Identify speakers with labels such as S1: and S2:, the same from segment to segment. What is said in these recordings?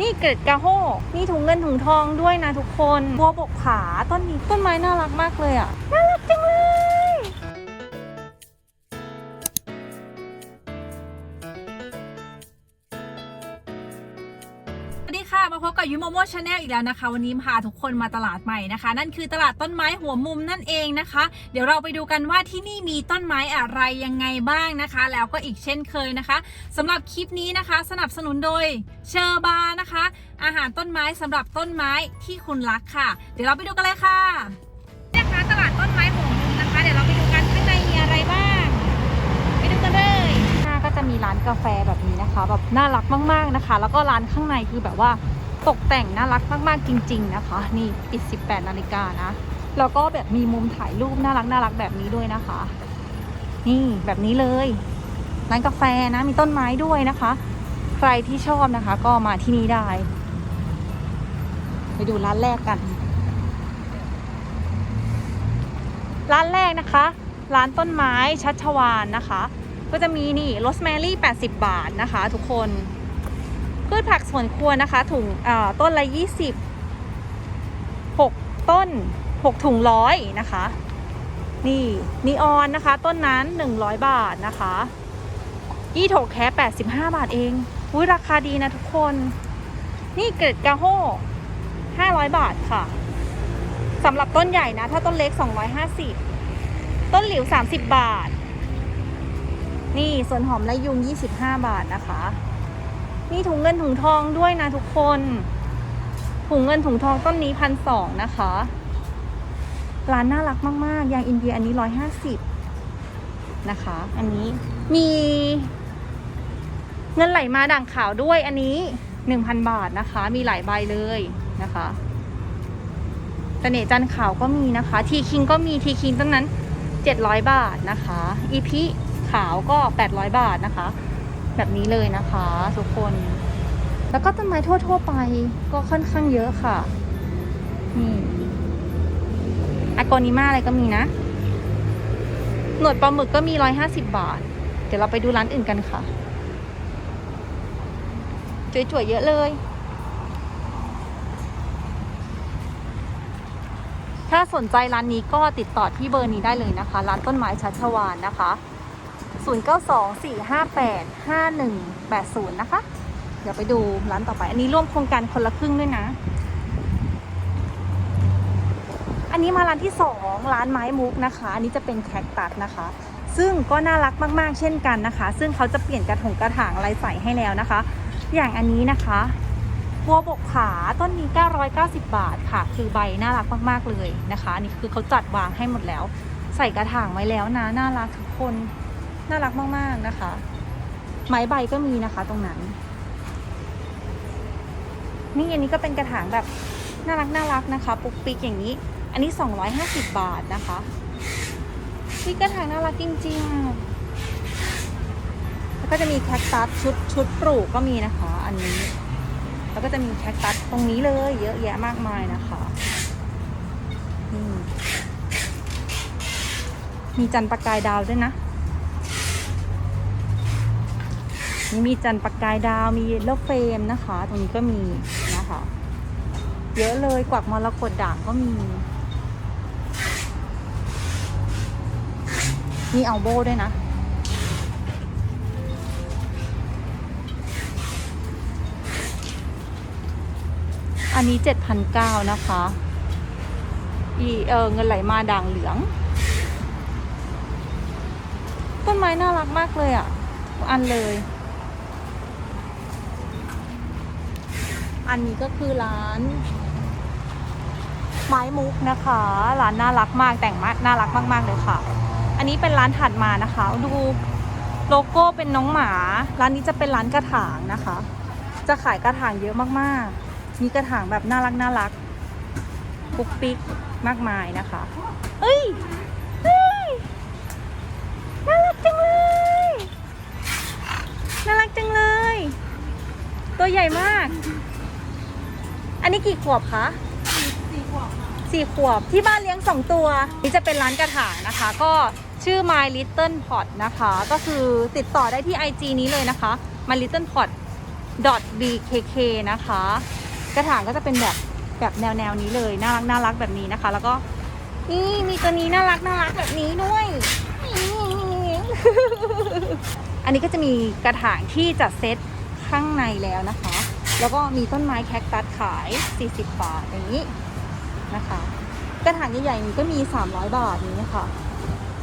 S1: นี่เกล็ดกระโหกนี่ถุงเงินถุงทองด้วยนะทุกคนบัวบกผาต้นนี้ต้นไม้น่ารักมากเลยอะน่า กับยูโมโมชาแนลอีกแล้วนะคะ วันนี้พาทุกคนมาตลาดใหม่นะคะ นั่นคือตลาดต้นไม้หัวมุมนั่นเองนะคะ เดี๋ยวเราไปดูกันว่าที่นี่มีต้นไม้อะไรยังไงบ้างนะคะ แล้วก็อีกเช่นเคยนะคะสำหรับคลิปนี้นะคะ สนับสนุนโดยเชอร์บาร์นะคะ อาหารต้นไม้สำหรับต้นไม้ที่คุณรักค่ะ เดี๋ยวเราไปดูกันเลยค่ะนะคะตลาดต้นไม้หัวมุมนะคะ เดี๋ยวเราไปดูกันข้างในมีอะไรบ้าง ไปดูกันเลยหน้าก็จะมีร้านกาแฟแบบนี้นะคะแบบน่ารักมากๆนะคะ แล้วก็ร้านข้างในคือแบบว่า ตกแต่งน่ารักมากๆจริง ๆ นะคะ นี่ปิด 18 นาฬิกานะ แล้วก็แบบมีมุมถ่ายรูปน่ารักน่ารักแบบนี้ด้วยนะคะ นี่แบบนี้เลยร้านกาแฟนะมีต้นไม้ด้วยนะคะ ใครที่ชอบนะคะ ก็มาที่นี่ได้ ไปดูร้านแรกกัน ร้านแรกนะคะ ร้านต้นไม้ชัชวานนะคะ ก็จะมีนี่โรสแมรี่ 80 บาทนะคะ ทุกคน พืชผักสวนครัวนะคะถุงต้นละ 20 6 ต้น 6 ถุงร้อยนะคะ นี่นีออนนะคะ ต้นนั้น 100 บาทนะคะยี่โถแค่ 85 บาทเองอุ้ยราคาดีนะทุกคน นี่เกร็ดกาโฮ500 บาทค่ะสำหรับต้นใหญ่นะ ถ้าต้นเล็ก 250 ต้นหลิว 30 บาท นี่ส่วนหอมและยุง 25 บาทนะคะ นี่ถุงเงินถุงทองด้วยนะทุกคน ถุงเงินถุงทองต้นนี้พันสองนะคะ ร้านน่ารักมาก ๆ ยางอินเดียอันนี้150นะคะ อันนี้มีเงินไหลมาด่างขาวด้วยอันนี้1,000บาทนะคะ มีหลายใบเลยนะคะเสน่ห์จันขาวก็มีนะคะ ทีคิงก็มีทีคิงต้นนั้น 700 บาทนะคะ อีพีขาวก็ 800 บาทนะคะ แบบนี้เลยนะคะทุกคน แล้วก็ต้นไม้ทั่ว ๆ ไปก็ค่อนข้างเยอะค่ะ นี่อากอนิมาอะไรก็มีนะ หนวดปลาหมึกก็มี150บาท เดี๋ยวเราไปดูร้านอื่นกันค่ะจวยๆเยอะเลย ถ้าสนใจร้านนี้ก็ติดต่อที่เบอร์นี้ได้เลยนะคะ ร้านต้นไม้ชัชวานนะคะ 0924585180 นะคะ เดี๋ยวไปดูร้านต่อไป อันนี้ร่วมโครงการคนละครึ่งด้วยนะ อันนี้มาร้านที่ 2 ร้านไม้มุกนะคะ อันนี้จะเป็นแคคตัสนะคะ ซึ่งก็น่ารักมากๆ เช่นกันนะคะ ซึ่งเขาจะเปลี่ยนกระถงกระถางอะไรใส่ให้แล้วนะคะ อย่างอันนี้นะคะบัวบกผาต้นนี้ 990 บาทค่ะ คือใบน่ารักมาก ๆ เลยนะคะ อันนี้คือเขาจัดวางให้หมดแล้ว ใส่กระถางไว้แล้วนะ น่ารักทุกคน น่ารักมาก ๆ นะคะ ไม้ใบก็มีนะคะตรงนั้น นี่อันนี้ก็เป็นกระถางแบบน่ารักน่ารักนะคะ ปุกปิกอย่างนี้ อันนี้ 250 บาทนะคะนี่กระถางน่ารักจริง ๆ แล้วก็จะมีแคคตัสชุดชุดปลูกก็มีนะคะ อันนี้ แล้วก็จะมีแคคตัสตรงนี้เลย เยอะแยะมากมายนะคะมีจันทร์ประกายดาวด้วยนะ นี่มีจันประกายดาวมีเยลโลเฟมนะคะ ตรงนี้ก็มีนะคะ เยอะเลยกวักมรกตด่างก็มี มีอัลโบด้วยนะอันนี้ 7,900 นะคะ อีเออเงินไหลมาด่างเหลือง ต้นไม้น่ารักมากเลยอะ อันเลย อันนี้ก็คือร้าน ไม้มุกนะคะ ร้านน่ารักมากแต่งมากน่ารักมาก ๆ เลยค่ะ อันนี้เป็นร้านถัดมานะคะ ดูโลโก้เป็นน้องหมา ร้านนี้จะเป็นร้านกระถางนะคะ จะขายกระถางเยอะมากๆ มีกระถางแบบน่ารักน่ารักปุ๊กปิ๊กมากมายนะคะ เอ้ยเฮ้ยน่ารักจังเลย น่ารักจังเลย ตัวใหญ่มาก อันนี้กี่ขวบคะ
S2: สี่ขวบ
S1: สี่ขวบที่บ้านเลี้ยงสองตัว นี่จะเป็นร้านกระถางนะคะ ก็ชื่อ My Little Pot นะคะ ก็คือติดต่อได้ที่ IG นี้เลยนะคะ My Little Pot bkk นะคะ กระถางก็จะเป็นแบบแบบแนวแนวๆนี้เลย น่ารักน่ารักแบบนี้นะคะ แล้วก็นี่มีตัวนี้น่ารักน่ารักแบบนี้ด้วย อันนี้ก็จะมีกระถางที่จัดเซตข้างในแล้วนะคะ แล้วก็มีต้นไม้แคคตัสขาย 40 บาทอย่างนี้นะคะ กระถางใหญ่ๆนี้ก็มี 300 บาทนี้นะคะ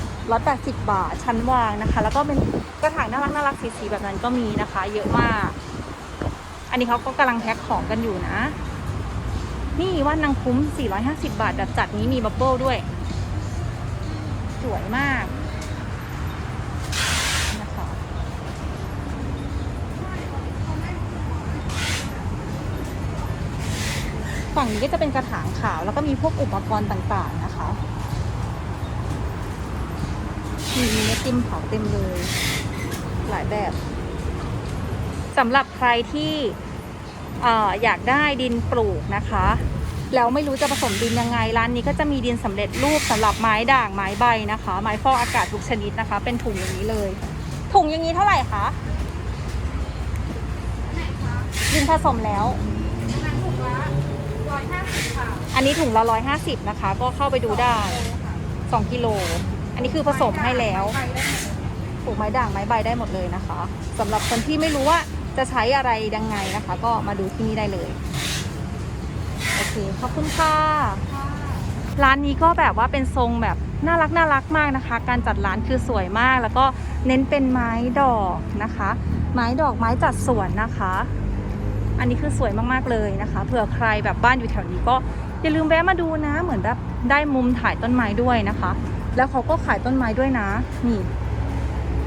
S1: 180 บาทชั้นวางนะคะ แล้วก็เป็นกระถางน่ารักน่ารักสีๆแบบนั้นก็มีนะคะ เยอะมาก อันนี้เขาก็กำลังแพ็คของกันอยู่นะ นี่ว่านางคุ้ม 450 บาทแบบจัดนี้มีบับเบิลด้วย สวยมากนะคะ ฝั่งนี้ก็จะเป็นกระถางขาว แล้วก็มีพวกอุปกรณ์ต่างๆนะคะมีเม็ดติมเผาเต็มเลย หลายแบบสำหรับใครที่เอ่ออยากได้ดินปลูกนะคะ แล้วไม่รู้จะผสมดินยังไงร้านนี้ก็จะมีดินสำเร็จรูปสำหรับไม้ด่างไม้ใบนะคะ ไม้ฟอกอากาศทุกชนิดนะคะ เป็นถุงอย่างนี้เลย ถุงอย่างนี้เท่าไหร่คะดินผสมแล้ว อันนี้ถุงละร้อยห้าสิบนะคะ ก็เข้าไปดูได้สองกิโล อันนี้คือผสมให้แล้วปลูกไม้ด่างไม้ใบได้หมดเลยนะคะสำหรับคนที่ไม่รู้ว่าจะใช้อะไรยังไงนะคะ ก็มาดูที่นี่ได้เลย โอเค ขอบคุณค่ะ ร้านนี้ก็แบบว่าเป็นทรงแบบน่ารักน่ารักมากนะคะ การจัดร้านคือสวยมาก แล้วก็เน้นเป็นไม้ดอกนะคะ ไม้ดอกไม้จัดสวนนะคะ อันนี้คือสวยมากๆเลยนะคะ เผื่อใครแบบบ้านอยู่แถวนี้ก็อย่าลืมแวะมาดูนะ เหมือนแบบได้มุมถ่ายต้นไม้ด้วยนะคะ แล้วเขาก็ขายต้นไม้ด้วยนะ นี่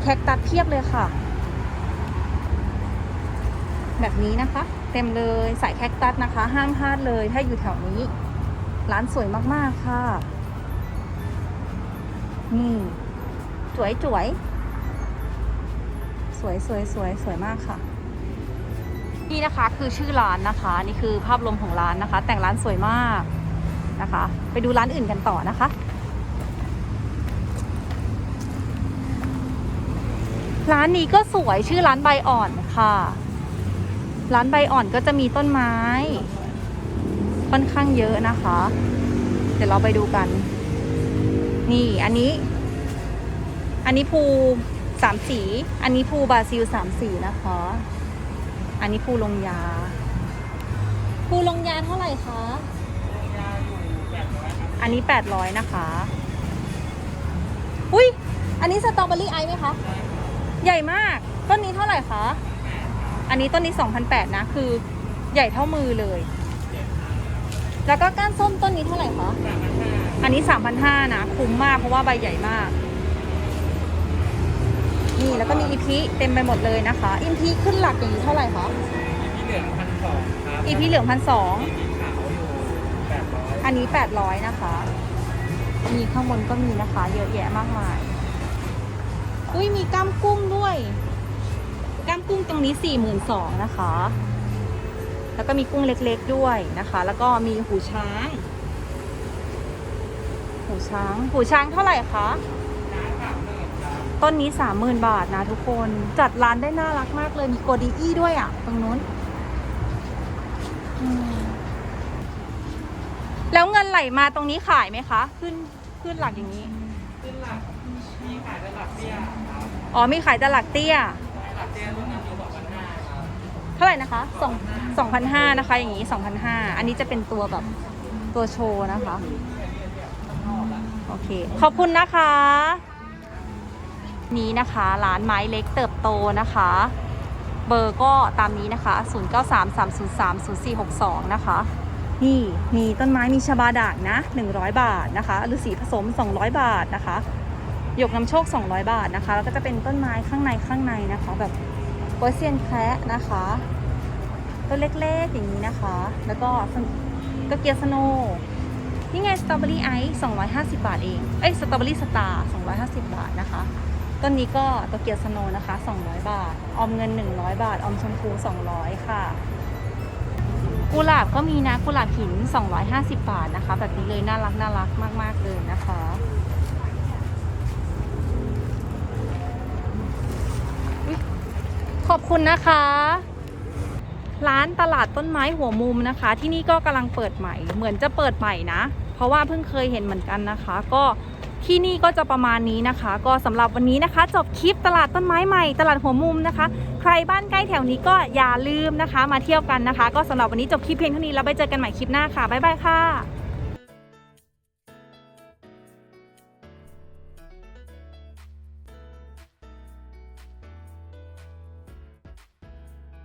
S1: แคคตัสเพียบเลยค่ะ แบบนี้นะคะ เต็มเลยสายแคคตัสนะคะ ห้ามพลาดเลยถ้าอยู่แถวนี้ ร้านสวยมากๆค่ะ นี่สวยสวยสวยสวยสวยสวยมากค่ะ นี่นะคะคือชื่อร้านนะคะ นี่คือภาพรวมของร้านนะคะ แต่งร้านสวยมากนะคะ ไปดูร้านอื่นกันต่อนะคะ ร้านนี้ก็สวยชื่อร้านใบอ่อนค่ะ ร้านใบอ่อนก็จะมีต้นไม้ ค่อนข้างเยอะนะคะ เดี๋ยวเราไปดูกัน นี่อันนี้ อันนี้ภูสามสี อันนี้ภูบาซิลสามสีนะคะ อันนี้ภูลงยาภูลงยาเท่าไหร่คะ อันนี้แปดร้อยนะคะ อุ้ยอันนี้สตรอเบอรี่ไอไหมคะ ใหญ่มาก ต้นนี้เท่าไหร่คะ อันนี้ต้นนี้2,008นแปดนะ คือใหญ่เท่ามือเลย แล้วก็ก้านส้มต้นนี้เท่าไหร่คะ อันนี้3,500นะ คุ้มมากเพราะว่าใบใหญ่มาก นี่แล้วก็มีอีพีเต็มไปหมดเลยนะคะอีพีขึ้นหลักอย่างนี้เท่าไหร่คะ
S2: ที่เหลืองพันสองครับ
S1: อีพีเหลืองพันสอง
S2: มีขาวอยู่แปดร้อย
S1: อันนี้800นะคะ มีข้างบนก็มีนะคะ เยอะแยะมากมาย อุ้ยมีก้ามกุ้งด้วยก้ามกุ้งตรงนี้42,000นะคะ แล้วก็มีกุ้งเล็กๆด้วยนะคะ แล้วก็มีหูช้าง หูช้าง หูช้างเท่าไหร่คะ ต้นนี้ 30,000 บาทนะทุกคน จัดร้านได้น่ารักมากเลย มีโกดีอี้ด้วยอะ ตรงนู้นอืมแล้วเงินไหลมาตรงนี้ขายไหมคะ ขึ้นขึ้นหลักอย่างนี้
S2: ขึ้นหลัก มีขายแต่หลักเตี้ยครับ
S1: อ๋อ มีขายแต่หลักเตี้ย
S2: หลักเตี้ยรุ่นนั้นอยู่สองพันห้าครับ
S1: เท่าไหร่นะคะสองสองพันห้านะคะ อย่างนี้สองพันห้าอันนี้จะเป็นตัวแบบตัวโชว์นะคะ โอเค ขอบคุณนะคะ นี้นะคะร้านไม้เล็กเติบโตนะคะ เบอร์ก็ตามนี้นะคะ 0933030462 นะคะ นี่มีต้นไม้มีชบาด่างนะ 100 บาทนะคะฤาษีผสม 200 บาทนะคะหยกนำโชค 200 บาทนะคะ แล้วก็จะเป็นต้นไม้ข้างในข้างในนะคะ แบบโปเซียนแคระนะคะต้นเล็กๆอย่างนี้นะคะ แล้วก็ก็เกียร์สโนนี่ไงสตรอเบอรี่ไอซ์250 บาทเอง เอ้ยสตรอเบอรี่สตาร์250 บาทนะคะ ต้นนี้ก็ตัวเกียร์สโนว์นะคะ 200 บาท ออมเงิน 100 บาท ออมชมพู 200 ค่ะ กุหลาบก็มีนะ กุหลาบหิน 250 บาทนะคะ แบบนี้เลยน่ารักน่ารักมาก ๆ เลยนะคะขอบคุณนะคะ ร้านตลาดต้นไม้หัวมุมนะคะ ที่นี่ก็กำลังเปิดใหม่ เหมือนจะเปิดใหม่นะ เพราะว่าเพิ่งเคยเห็นเหมือนกันนะคะ ก็ ที่นี่ก็จะประมาณนี้นะคะ ก็สำหรับวันนี้นะคะ จบคลิปตลาดต้นไม้ใหม่ตลาดหัวมุมนะคะ ใครบ้านใกล้แถวนี้ก็อย่าลืมนะคะ มาเที่ยวกันนะคะ ก็สำหรับวันนี้จบคลิปเพียงเท่านี้แล้วไปเจอกันใหม่คลิปหน้าค่ะบ๊ายบายค่ะ